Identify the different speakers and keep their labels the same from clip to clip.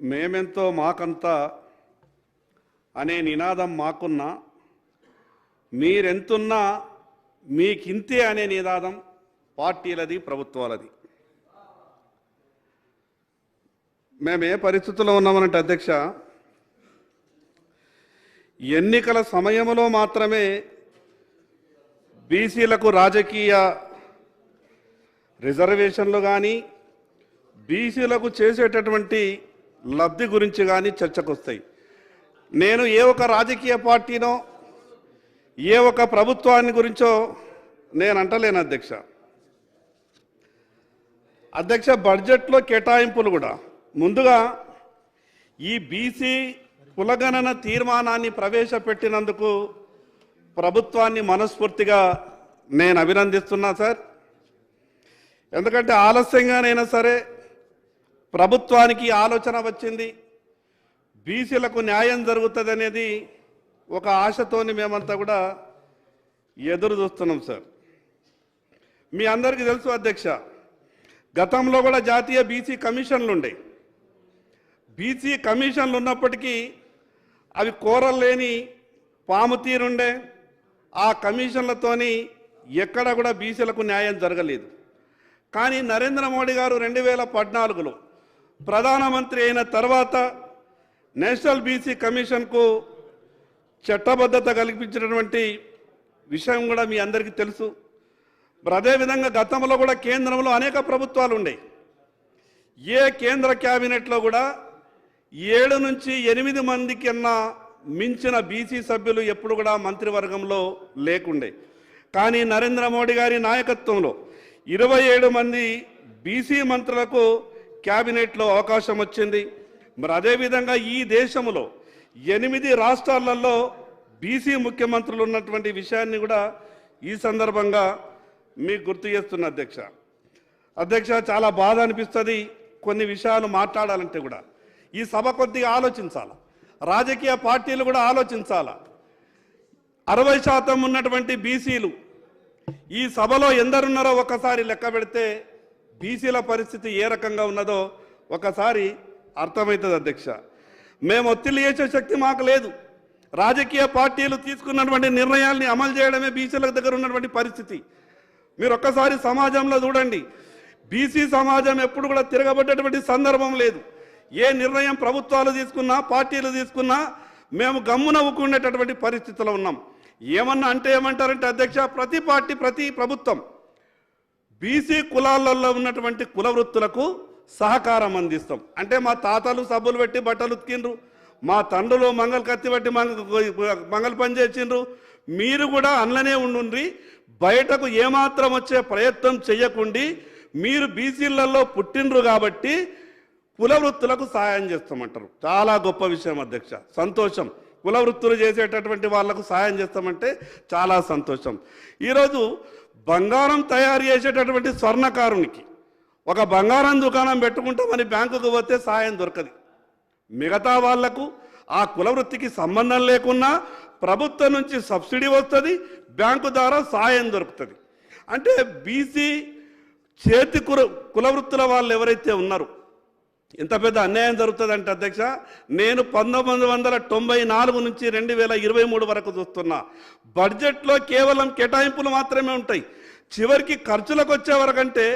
Speaker 1: మేమెంతో మాకంతా అనే నినాదం మాకున్నా మీరెంతున్నా మీకింతే అనే నినాదం పార్టీలది ప్రభుత్వాలది. మేము ఏ పరిస్థితుల్లో ఉన్నామనంటే అధ్యక్ష ఎన్నికల సమయంలో మాత్రమే బీసీలకు రాజకీయ రిజర్వేషన్లు కానీ బీసీలకు చేసేటటువంటి లబ్ధి గురించి కానీ చర్చకు వస్తాయి నేను ఏ ఒక రాజకీయ పార్టీనో ఏ ఒక ప్రభుత్వాన్ని గురించో నేను అంటలేను అధ్యక్ష. అధ్యక్ష బడ్జెట్లో కేటాయింపులు కూడా. ముందుగా ఈ బీసీ కులగణన తీర్మానాన్ని ప్రవేశపెట్టినందుకు ప్రభుత్వాన్ని మనస్ఫూర్తిగా నేను అభినందిస్తున్నా సార్. ఎందుకంటే ఆలస్యంగానైనా సరే ప్రభుత్వానికి ఆలోచన వచ్చింది. బీసీలకు న్యాయం జరుగుతుంది అనేది ఒక ఆశతోని మేమంతా కూడా ఎదురు చూస్తున్నాం సార్. మీ అందరికీ తెలుసు అధ్యక్ష గతంలో కూడా జాతీయ బీసీ కమిషన్లు ఉండే. బీసీ కమిషన్లు ఉన్నప్పటికీ అవి కోరలేని పాము తీరుండే ఆ కమిషన్లతోని ఎక్కడ కూడా బీసీలకు న్యాయం జరగలేదు. కానీ నరేంద్ర మోడీ గారు రెండు వేల పద్నాలుగులో ప్రధానమంత్రి అయిన తర్వాత నేషనల్ బీసీ కమిషన్కు చట్టబద్ధత కల్పించినటువంటి విషయం కూడా మీ అందరికీ తెలుసు. మరి అదేవిధంగా గతంలో కూడా కేంద్రంలో అనేక ప్రభుత్వాలు ఉండేవి ఏ కేంద్ర క్యాబినెట్లో కూడా ఏడు నుంచి ఎనిమిది మంది కన్నా మించిన బీసీ సభ్యులు ఎప్పుడు కూడా మంత్రివర్గంలో లేకుండే. కానీ నరేంద్ర మోడీ గారి నాయకత్వంలో ఇరవై ఏడు మంది బీసీ మంత్రులకు క్యాబినెట్లో అవకాశం వచ్చింది. మరి అదేవిధంగా ఈ దేశంలో ఎనిమిది రాష్ట్రాలలో బీసీ ముఖ్యమంత్రులు ఉన్నటువంటి విషయాన్ని కూడా ఈ సందర్భంగా మీకు గుర్తు చేస్తున్న అధ్యక్ష. అధ్యక్ష చాలా బాధ అనిపిస్తుంది కొన్ని విషయాలు మాట్లాడాలంటే కూడా. ఈ సభ కొద్దిగా ఆలోచించాల. రాజకీయ పార్టీలు కూడా ఆలోచించాల. అరవై శాతం ఉన్నటువంటి బీసీలు ఈ సభలో ఎందరున్నారో ఒకసారి లెక్క పెడితే బీసీల పరిస్థితి ఏ రకంగా ఉన్నదో ఒకసారి అర్థమవుతుంది అధ్యక్ష. మేము ఒత్తిళ్ళు చేసే శక్తి మాకు లేదు. రాజకీయ పార్టీలు తీసుకున్నటువంటి నిర్ణయాల్ని అమలు చేయడమే బీసీల దగ్గర ఉన్నటువంటి పరిస్థితి. మీరు ఒక్కసారి సమాజంలో చూడండి. బీసీ సమాజం ఎప్పుడు కూడా తిరగబడ్డటువంటి సందర్భం లేదు. ఏ నిర్ణయం ప్రభుత్వాలు తీసుకున్నా పార్టీలు తీసుకున్నా మేము గమ్మునవ్వుకుండేటటువంటి పరిస్థితిలో ఉన్నాం. ఏమన్నా అంటే ఏమంటారంటే అధ్యక్ష ప్రతి పార్టీ ప్రతి ప్రభుత్వం బీసీ కులాలలో ఉన్నటువంటి కుల వృత్తులకు సహకారం అందిస్తాం. అంటే మా తాతలు సబ్బులు పెట్టి బట్టలు ఉతికిండ్రు మా తండ్రులు మంగళ కత్తి పెట్టి మంగళ పని చేసిండ్రు. మీరు కూడా అందులోనే ఉండుండ్రి బయటకు ఏమాత్రం వచ్చే ప్రయత్నం చేయకుండి మీరు బీసీలలో పుట్టిండ్రు కాబట్టి కుల వృత్తులకు సహాయం చేస్తామంటారు. చాలా గొప్ప విషయం అధ్యక్ష సంతోషం. కుల వృత్తులు చేసేటటువంటి వాళ్ళకు సహాయం చేస్తామంటే చాలా సంతోషం. ఈరోజు బంగారం తయారు చేసేటటువంటి స్వర్ణకారునికి ఒక బంగారం దుకాణం పెట్టుకుంటామని బ్యాంకుకు పోతే సాయం దొరకదు. మిగతా వాళ్ళకు ఆ కుల వృత్తికి సంబంధం లేకున్నా ప్రభుత్వం నుంచి సబ్సిడీ వస్తుంది బ్యాంకు ద్వారా సాయం దొరుకుతుంది. అంటే బీసీ చేతి కుల కుల వృత్తుల వాళ్ళు ఎవరైతే ఉన్నారో ఇంత పెద్ద అన్యాయం జరుగుతుందంటే అధ్యక్ష నేను పంతొమ్మిది వందల తొంభై నాలుగు నుంచి రెండు వేల ఇరవై మూడు వరకు చూస్తున్నా. బడ్జెట్లో కేవలం కేటాయింపులు మాత్రమే ఉంటాయి. చివరికి ఖర్చులకు వచ్చే వరకంటే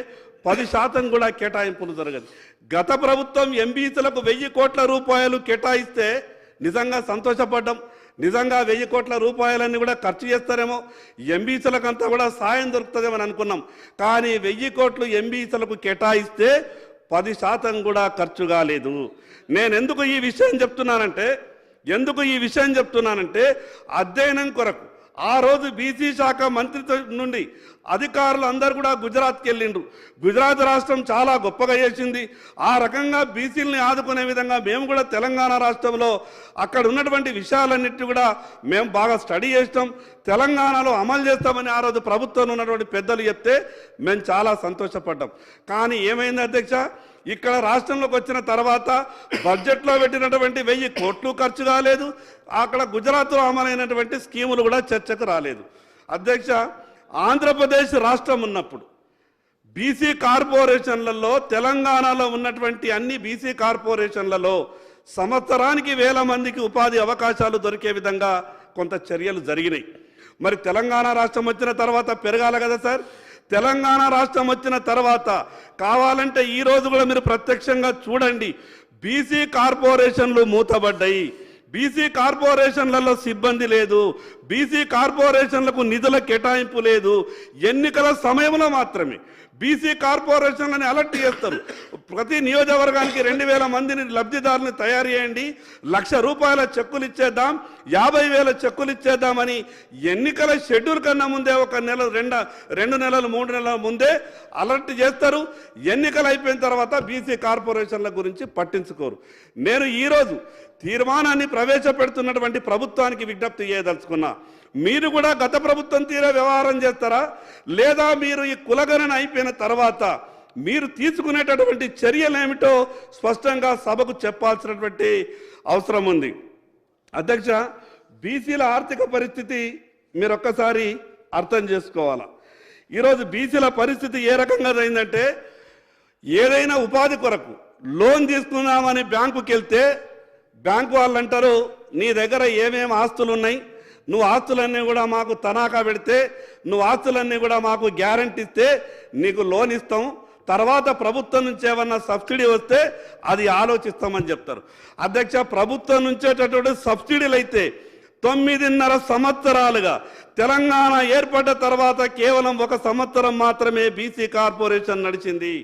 Speaker 1: పది శాతం కూడా కేటాయింపులు జరగదు. గత ప్రభుత్వం ఎంబీసీలకు వెయ్యి కోట్ల రూపాయలు కేటాయిస్తే నిజంగా సంతోషపడ్డం నిజంగా వెయ్యి కోట్ల రూపాయలన్నీ కూడా ఖర్చు చేస్తారేమో ఎంబీసీలకంతా కూడా సాయం దొరుకుతుందేమని అని అనుకున్నాం. కానీ వెయ్యి కోట్లు ఎంబీసీలకు కేటాయిస్తే పది శాతం కూడా ఖర్చు కాలేదు. నేను ఎందుకు ఈ విషయం చెప్తున్నానంటే ఎందుకు ఈ విషయం చెప్తున్నానంటే అధ్యయనం కొరకు ఆ రోజు బీసీ శాఖ మంత్రిత్వ నుండి అధికారులు అందరు కూడా గుజరాత్కి వెళ్ళిండ్రు. గుజరాత్ రాష్ట్రం చాలా గొప్పగా చేసింది. ఆ రకంగా బీసీలని ఆదుకునే విధంగా మేము కూడా తెలంగాణ రాష్ట్రంలో అక్కడ ఉన్నటువంటి విషయాలన్నిటి కూడా మేము బాగా స్టడీ చేస్తాం తెలంగాణలో అమలు చేస్తామని ఆ రోజు ప్రభుత్వంలో ఉన్నటువంటి పెద్దలు చెప్తే మేము చాలా సంతోషపడ్డాం. కానీ ఏమైంది అధ్యక్ష? ఇక్కడ రాష్ట్రంలోకి వచ్చిన తర్వాత బడ్జెట్లో పెట్టినటువంటి వెయ్యి కోట్లు ఖర్చు కాలేదు. అక్కడ గుజరాత్లో అమలైనటువంటి స్కీములు కూడా చర్చకు రాలేదు. అధ్యక్ష ఆంధ్రప్రదేశ్ రాష్ట్రం ఉన్నప్పుడు బీసీ కార్పొరేషన్లలో తెలంగాణలో ఉన్నటువంటి అన్ని బీసీ కార్పొరేషన్లలో సంవత్సరానికి వేల మందికి ఉపాధి అవకాశాలు దొరికే విధంగా కొంత చర్యలు జరిగినాయి. మరి తెలంగాణ రాష్ట్రం వచ్చిన తర్వాత పెరగాలి కదా సార్? తెలంగాణ రాష్ట్రం వచ్చిన తర్వాత కావాలంటే ఈ రోజు కూడా మీరు ప్రత్యక్షంగా చూడండి. బీసీ కార్పొరేషన్లు మూతబడ్డాయి. బీసీ కార్పొరేషన్లలో సిబ్బంది లేదు. బీసీ కార్పొరేషన్లకు నిధుల కేటాయింపు లేదు. ఎన్నికల సమయంలో మాత్రమే. బీసీ కార్పొరేషన్లని అలర్ట్ చేస్తారు. ప్రతి నియోజకవర్గానికి రెండు వేల మందిని లబ్ధిదారుని తయారు చేయండి. లక్ష రూపాయల చెక్కులు ఇచ్చేద్దాం. యాభై వేల చెక్కులు ఇచ్చేద్దామని ఎన్నికల షెడ్యూల్ కన్నా ముందే ఒక నెల రెండు రెండు నెలలు మూడు నెలల ముందే అలర్ట్ చేస్తారు. ఎన్నికలు అయిపోయిన తర్వాత బీసీ కార్పొరేషన్ల గురించి పట్టించుకోరు. నేను ఈరోజు తీర్మానాన్ని ప్రవేశపెడుతున్నటువంటి ప్రభుత్వానికి విజ్ఞప్తి చేయదలుచుకున్నా. మీరు కూడా గత ప్రభుత్వం తీరే వ్యవహారం చేస్తారా? లేదా మీరు ఈ కులగణన అయిపోయిన తర్వాత మీరు తీసుకునేటటువంటి చర్యలు ఏమిటో స్పష్టంగా సభకు చెప్పాల్సినటువంటి అవసరం ఉంది. అధ్యక్ష బీసీల ఆర్థిక పరిస్థితి మీరు ఒక్కసారి అర్థం చేసుకోవాలా? ఈరోజు బీసీల పరిస్థితి ఏ రకంగా అయిందంటే ఏదైనా ఉపాధి కొరకు లోన్ తీసుకుందామని బ్యాంకుకి వెళ్తే బ్యాంకు వాళ్ళు అంటారు నీ దగ్గర ఏమేమి ఆస్తులు ఉన్నాయి నువ్వు ఆస్తులన్నీ కూడా మాకు తనాఖా పెడితే నువ్వు ఆస్తులన్నీ కూడా మాకు గ్యారంటీ ఇస్తే నీకు లోన్ ఇస్తాం. తర్వాత ప్రభుత్వం నుంచి ఏమన్నా సబ్సిడీ వస్తే అది ఆలోచిస్తామని చెప్తారు. అధ్యక్ష ప్రభుత్వం నుంచేటటువంటి సబ్సిడీలు అయితే తొమ్మిదిన్నర సంవత్సరాలుగా తెలంగాణ ఏర్పడ్డ తర్వాత కేవలం ఒక సంవత్సరం మాత్రమే బీసీ కార్పొరేషన్ నడిచింది.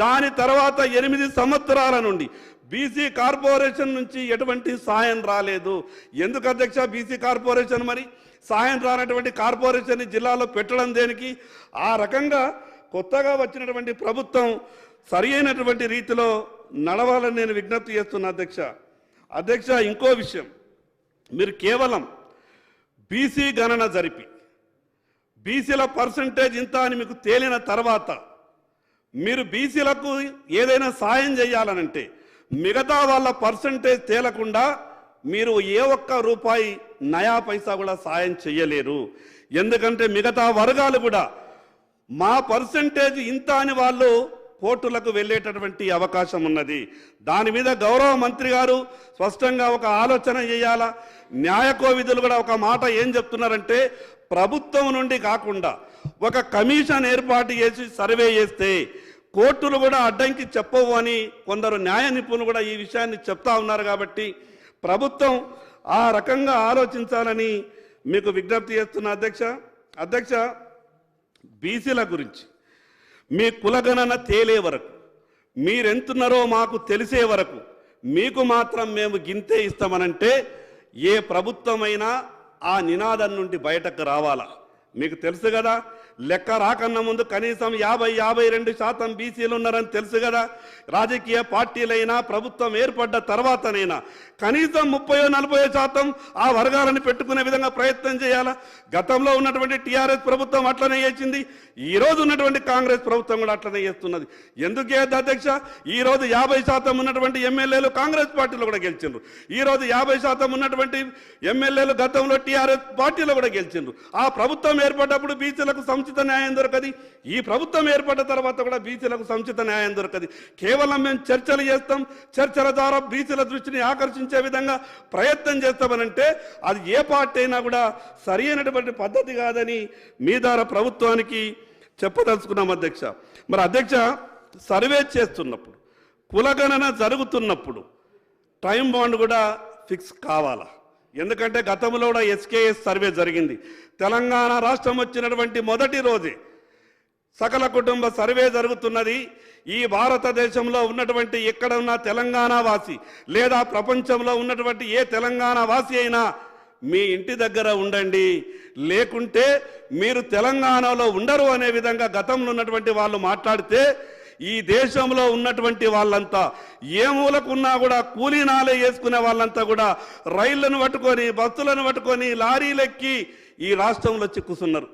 Speaker 1: దాని తర్వాత ఎనిమిది సంవత్సరాల నుండి బీసీ కార్పొరేషన్ నుంచి ఎటువంటి సాయం రాలేదు. ఎందుకు అధ్యక్ష బీసీ కార్పొరేషన్ మరి? సాయం రానటువంటి కార్పొరేషన్ జిల్లాలో పెట్టడం దేనికి? ఆ రకంగా కొత్తగా వచ్చినటువంటి ప్రభుత్వం సరి అయినటువంటి రీతిలో నడవాలని నేను విజ్ఞప్తి చేస్తున్నా అధ్యక్ష. అధ్యక్ష ఇంకో విషయం. మీరు కేవలం బీసీ గణన జరిపి బీసీల పర్సంటేజ్ ఇంత అని మీకు తేలిన తర్వాత మీరు బీసీలకు ఏదైనా సాయం చేయాలనంటే మిగతా వాళ్ళ పర్సంటేజ్ తేలకుండా మీరు ఏ ఒక్క రూపాయి నయా పైసా కూడా సాయం చేయలేరు ఎందుకంటే మిగతా వర్గాలు కూడా మా పర్సంటేజ్ ఇంత అని వాళ్ళు కోర్టులకు వెళ్ళేటటువంటి అవకాశం ఉన్నది. దాని మీద గౌరవ మంత్రి గారు స్పష్టంగా ఒక ఆలోచన చేయాలా? న్యాయ కోవిధులు కూడా ఒక మాట ఏం చెప్తున్నారంటే ప్రభుత్వం నుండి కాకుండా ఒక కమిషన్ ఏర్పాటు చేసి సర్వే చేస్తే కోర్టులు కూడా అడ్డంకి చెప్పవు అని కొందరు న్యాయ నిపుణులు కూడా ఈ విషయాన్ని చెప్తా ఉన్నారు కాబట్టి ప్రభుత్వం ఆ రకంగా ఆలోచించాలని మీకు విజ్ఞప్తి చేస్తున్న అధ్యక్ష అధ్యక్ష బీసీల గురించి మీ కులగణన తేలే వరకు మీరెంతున్నారో మాకు తెలిసే వరకు మీకు మాత్రం మేము గింతే ఇస్తామనంటే ఏ ప్రభుత్వమైనా ఆ నినాదం నుండి బయటకు రావాలా? మీకు తెలుసు కదా లెక్క రాకన్నా ముందు కనీసం యాభై యాభై రెండు శాతం బీసీలు ఉన్నారని తెలుసు కదా. రాజకీయ పార్టీలైనా ప్రభుత్వం ఏర్పడ్డ తర్వాతనైనా కనీసం ముప్పై నలభై శాతం ఆ వర్గాలను పెట్టుకునే విధంగా ప్రయత్నం చేయాలా? గతంలో ఉన్నటువంటి టీఆర్ఎస్ ప్రభుత్వం అట్లనే చేసింది. ఈ రోజు ఉన్నటువంటి కాంగ్రెస్ ప్రభుత్వం కూడా అట్లనే చేస్తున్నది. ఎందుకు చేయద్దు అధ్యక్ష? ఈ రోజు యాభై శాతం ఉన్నటువంటి ఎమ్మెల్యేలు కాంగ్రెస్ పార్టీలో కూడా గెలిచిండ్రు. ఈ రోజు యాభై శాతం ఉన్నటువంటి ఎమ్మెల్యేలు గతంలో టీఆర్ఎస్ పార్టీలో కూడా గెలిచిండ్రు. ఆ ప్రభుత్వం ఏర్పడ్డప్పుడు బీసీలకు సముచిత న్యాయం దొరకది. ఈ ప్రభుత్వం ఏర్పడ్డ తర్వాత కూడా బీసీలకు సముచిత న్యాయం దొరకది. కేవలం మేము చర్చలు చేస్తాం. చర్చల ద్వారా బీసీల దృష్టిని ఆకర్షించే విధంగా ప్రయత్నం చేస్తామనంటే అది ఏ పార్టీ అయినా కూడా సరి అయినటువంటి పద్ధతి కాదని మీ ద్వారా ప్రభుత్వానికి చెప్పదలుచుకున్నాం అధ్యక్ష. మరి అధ్యక్ష సర్వే చేస్తున్నప్పుడు కులగణన జరుగుతున్నప్పుడు టైం బాండ్ కూడా ఫిక్స్ కావాలా? ఎందుకంటే గతంలో కూడా ఎస్కేఎస్ సర్వే జరిగింది. తెలంగాణ రాష్ట్రం వచ్చినటువంటి మొదటి రోజే సకల కుటుంబ సర్వే జరుగుతున్నది. ఈ భారతదేశంలో ఉన్నటువంటి ఎక్కడ ఉన్న తెలంగాణ వాసి లేదా ప్రపంచంలో ఉన్నటువంటి ఏ తెలంగాణ వాసి అయినా మీ ఇంటి దగ్గర ఉండండి. లేకుంటే మీరు తెలంగాణలో ఉండరు అనే విధంగా గతంలో ఉన్నటువంటి వాళ్ళు మాట్లాడితే ఈ దేశంలో ఉన్నటువంటి వాళ్ళంతా ఏ మూలకున్నా కూడా కూలీనాలే వేసుకునే వాళ్ళంతా కూడా రైళ్ళను పట్టుకొని బస్సులను పట్టుకొని లారీలెక్కి ఈ రాష్ట్రంలో చిక్కుతున్నారు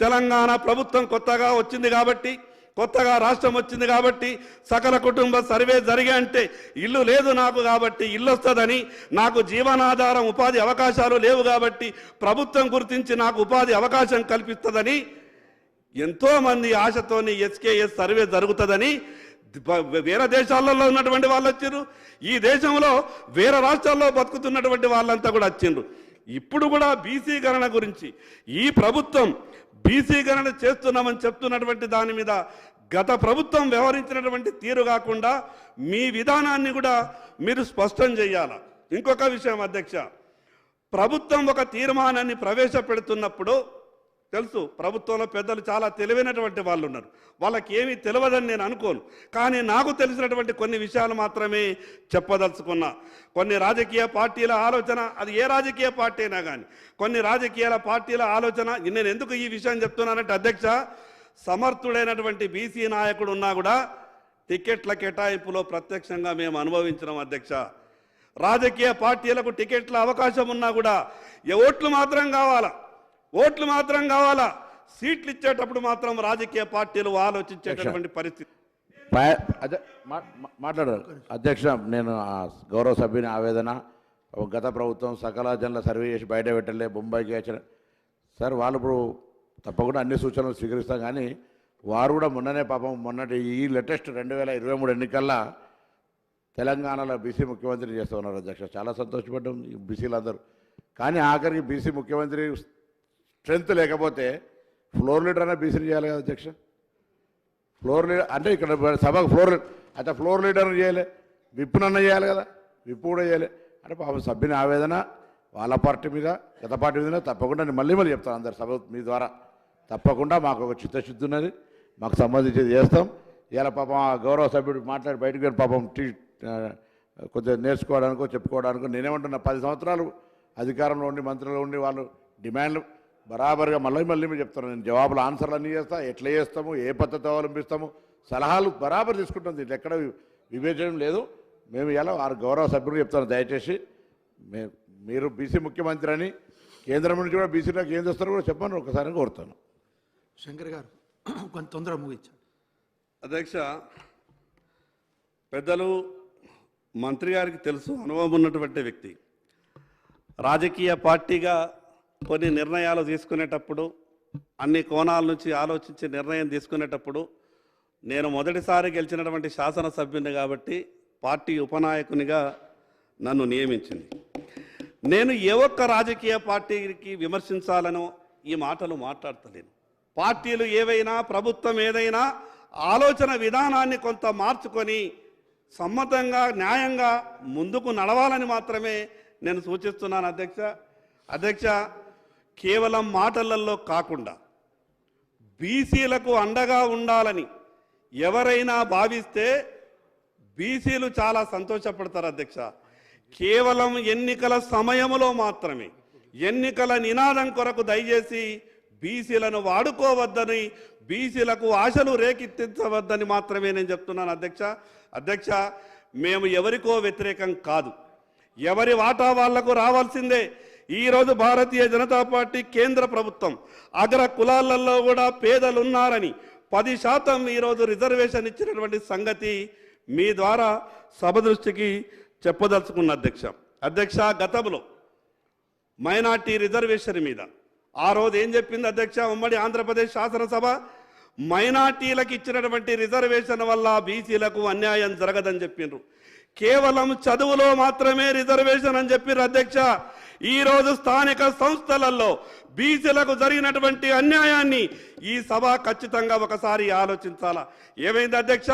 Speaker 1: తెలంగాణ ప్రభుత్వం కొత్తగా వచ్చింది కాబట్టి కొత్తగా రాష్ట్రం వచ్చింది కాబట్టి సకల కుటుంబ సర్వే జరిగే అంటే ఇల్లు లేదు నాకు కాబట్టి ఇల్లు వస్తుందని నాకు జీవనాధారం ఉపాధి అవకాశాలు లేవు కాబట్టి ప్రభుత్వం గుర్తించి నాకు ఉపాధి అవకాశం కల్పిస్తుందని ఎంతో మంది ఆశతోని ఎస్కేఎస్ సర్వే జరుగుతుందని వేరే దేశాలలో ఉన్నటువంటి వాళ్ళు వచ్చారు ఈ దేశంలో వేరే రాష్ట్రాల్లో బతుకుతున్నటువంటి వాళ్ళంతా కూడా వచ్చిండ్రు ఇప్పుడు కూడా బీసీ గణన గురించి ఈ ప్రభుత్వం బీసీ గణన చేస్తున్నామని చెప్తున్నటువంటి దాని మీద గత ప్రభుత్వం వ్యవహరించినటువంటి తీరు కాకుండా మీ విధానాన్ని కూడా మీరు స్పష్టం చేయాల? ఇంకొక విషయం అధ్యక్ష ప్రభుత్వం ఒక తీర్మానాన్ని ప్రవేశపెడుతున్నప్పుడు తెలుసు ప్రభుత్వంలో పెద్దలు చాలా తెలివైనటువంటి వాళ్ళు ఉన్నారు వాళ్ళకి ఏమీ తెలియదని నేను అనుకోను. కానీ నాకు తెలిసినటువంటి కొన్ని విషయాలు మాత్రమే చెప్పదలుచుకున్నా. కొన్ని రాజకీయ పార్టీల ఆలోచన అది ఏ రాజకీయ పార్టీ అయినా కానీ కొన్ని రాజకీయాల పార్టీల ఆలోచన నేను ఎందుకు ఈ విషయం చెప్తున్నానంటే అధ్యక్ష సమర్థుడైనటువంటి బీసీ నాయకుడు ఉన్నా కూడా టికెట్ల కేటాయింపులో ప్రత్యక్షంగా మేము అనుభవించినాం అధ్యక్ష. రాజకీయ పార్టీలకు టికెట్ల అవకాశం ఉన్నా కూడా ఓట్లు మాత్రం కావాలా? ఓట్లు మాత్రం కావాలా? సీట్లు ఇచ్చేటప్పుడు మాత్రం రాజకీయ పార్టీలు ఆలోచించేటటువంటి పరిస్థితి.
Speaker 2: మాట్లాడారు అధ్యక్ష నేను గౌరవ సభ్యుని ఆవేదన ఒక గత ప్రభుత్వం సకల జనుల సర్వే చేసి బయట పెట్టలే బొంబాయికి వచ్చిన సార్ వాళ్ళు ఇప్పుడు తప్పకుండా అన్ని సూచనలు స్వీకరిస్తాం కానీ వారు కూడా మొన్ననే పాపం మొన్నటి ఈ లేటెస్ట్ రెండు వేల ఇరవై మూడు ఎన్నికల్లో తెలంగాణలో బీసీ ముఖ్యమంత్రి చేస్తూ ఉన్నారు అధ్యక్ష. చాలా సంతోషపడ్డాం ఈ బీసీలు అందరూ కానీ ఆఖరికి బీసీ ముఖ్యమంత్రి స్ట్రెంత్ లేకపోతే ఫ్లోర్ లీడర్ అన్న బీసీని చేయాలి కదా అధ్యక్ష. ఫ్లోర్ లీడర్ అంటే ఇక్కడ సభకు ఫ్లోర్ అయితే ఫ్లోర్ లీడర్ చేయలే విప్పునన్న చేయాలి కదా విప్పు కూడా చేయలే. అంటే పాపం సభ్యుని ఆవేదన వాళ్ళ పార్టీ మీద గత పార్టీ మీద తప్పకుండా నేను మళ్ళీ మళ్ళీ చెప్తాను అందరు సభ మీ ద్వారా. తప్పకుండా మాకు ఒక చిత్తశుద్ధి ఉన్నది మాకు సంబంధించేది చేస్తాం. ఇలా పాపం ఆ గౌరవ సభ్యుడు మాట్లాడి బయటకు వెళ్ళి పాపం టీ కొద్దిగా నేర్చుకోవడానికో చెప్పుకోవడానికో నేనేమంటున్నా పది సంవత్సరాలు అధికారంలో ఉండి మంత్రులు ఉండి వాళ్ళు డిమాండ్లు బరాబర్గా మళ్ళీ మళ్ళీ మీరు చెప్తాను నేను జవాబులు ఆన్సర్లు అన్నీ చేస్తా. ఎట్లా చేస్తాము ఏ పద్ధతి అవలంబిస్తాము సలహాలు బరాబర్ తీసుకుంటాం. దీంట్లో ఎక్కడ వివేచనం లేదు. మేము ఇలా వారు గౌరవ సభ్యులు చెప్తాను దయచేసి. మే మీరు బీసీ ముఖ్యమంత్రి అని కేంద్రం నుంచి కూడా బీసీలోకి ఏం చేస్తారో కూడా చెప్పమని ఒకసారి కోరుతాను.
Speaker 3: శంకర్ గారు కొంత తొందరగా ముగించండి.
Speaker 1: అధ్యక్ష పెద్దలు మంత్రి గారికి తెలుసు అనుభవం ఉన్నటువంటి వ్యక్తి. రాజకీయ పార్టీగా కొన్ని నిర్ణయాలు తీసుకునేటప్పుడు అన్ని కోణాల నుంచి ఆలోచించి నిర్ణయం తీసుకునేటప్పుడు నేను మొదటిసారి గెలిచినటువంటి శాసనసభ్యుని కాబట్టి పార్టీ ఉపనాయకునిగా నన్ను నియమించింది. నేను ఏ ఒక్క రాజకీయ పార్టీకి విమర్శించాలనో ఈ మాటలు మాట్లాడతలేను. పార్టీలు ఏవైనా ప్రభుత్వం ఏదైనా ఆలోచన విధానాన్ని కొంత మార్చుకొని సమ్మతంగా న్యాయంగా ముందుకు నడవాలని మాత్రమే నేను సూచిస్తున్నాను అధ్యక్ష. అధ్యక్ష కేవలం మాటలలో కాకుండా బీసీలకు అండగా ఉండాలని ఎవరైనా భావిస్తే బీసీలు చాలా సంతోషపడతారు అధ్యక్ష. కేవలం ఎన్నికల సమయంలో మాత్రమే ఎన్నికల నినాదం కొరకు దయచేసి బీసీలను వాడుకోవద్దని బీసీలకు ఆశలు రేకెత్తించవద్దని మాత్రమే నేను చెప్తున్నాను అధ్యక్ష. అధ్యక్ష మేము ఎవరికో వ్యతిరేకం కాదు. ఎవరి వాటా వాళ్ళకు రావాల్సిందే. ఈరోజు భారతీయ జనతా పార్టీ కేంద్ర ప్రభుత్వం అగ్ర కులాలలో కూడా పేదలు ఉన్నారని పది శాతం ఈరోజు రిజర్వేషన్ ఇచ్చినటువంటి సంగతి మీ ద్వారా సభ దృష్టికి చెప్పదలుచుకున్న అధ్యక్ష. అధ్యక్ష గతంలో మైనార్టీ రిజర్వేషన్ మీద ఆ రోజు ఏం చెప్పింది అధ్యక్ష? ఉమ్మడి ఆంధ్రప్రదేశ్ శాసనసభ మైనార్టీలకు ఇచ్చినటువంటి రిజర్వేషన్ వల్ల బీసీలకు అన్యాయం జరగదని చెప్పిండ్రు కేవలం చదువులో మాత్రమే రిజర్వేషన్ అని చెప్పిర్రు అధ్యక్ష. ఈరోజు స్థానిక సంస్థలలో బీసీలకు జరిగినటువంటి అన్యాయాన్ని ఈ సభ ఖచ్చితంగా ఒకసారి ఆలోచించాలా. ఏమైంది అధ్యక్ష?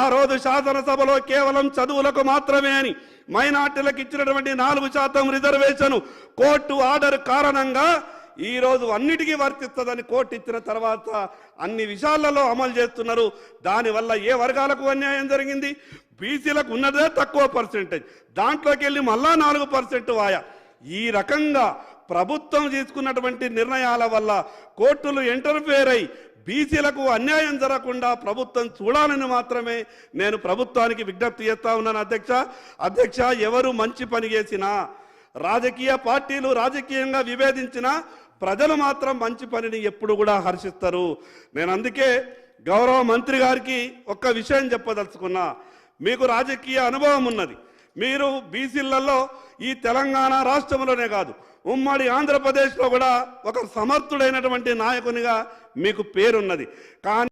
Speaker 1: ఆ రోజు శాసనసభలో కేవలం చదువులకు మాత్రమే అని మైనార్టీలకు ఇచ్చినటువంటి నాలుగు శాతం రిజర్వేషన్ కోర్టు ఆర్డర్ కారణంగా ఈ రోజు అన్నిటికీ వర్తిస్తుందని కోర్టు ఇచ్చిన తర్వాత అన్ని విషయాలలో అమలు చేస్తున్నారు. దానివల్ల ఏ వర్గాలకు అన్యాయం జరిగింది? బీసీలకు ఉన్నదే తక్కువ పర్సెంటేజ్. దాంట్లోకి వెళ్ళి మళ్ళా నాలుగు పర్సెంట్ వాయా. ఈ రకంగా ప్రభుత్వం తీసుకున్నటువంటి నిర్ణయాల వల్ల కోర్టులు ఇంటర్ఫేర్ అయి బీసీలకు అన్యాయం జరగకుండా ప్రభుత్వం చూడాలని మాత్రమే నేను ప్రభుత్వానికి విజ్ఞప్తి చేస్తా ఉన్నాను అధ్యక్ష. అధ్యక్ష ఎవరు మంచి పని చేసినా రాజకీయ పార్టీలు రాజకీయంగా విభేదించినా ప్రజలు మాత్రం మంచి పనిని ఎప్పుడు కూడా హర్షిస్తారు. నేను అందుకే గౌరవ మంత్రి గారికి ఒక్క విషయం చెప్పదలుచుకున్నా. మీకు రాజకీయ అనుభవం ఉన్నది. మీరు బీసీలలో ఈ తెలంగాణ రాష్ట్రంలోనే కాదు ఉమ్మడి ఆంధ్రప్రదేశ్లో కూడా ఒక సమర్థుడైనటువంటి నాయకునిగా మీకు పేరున్నది. కానీ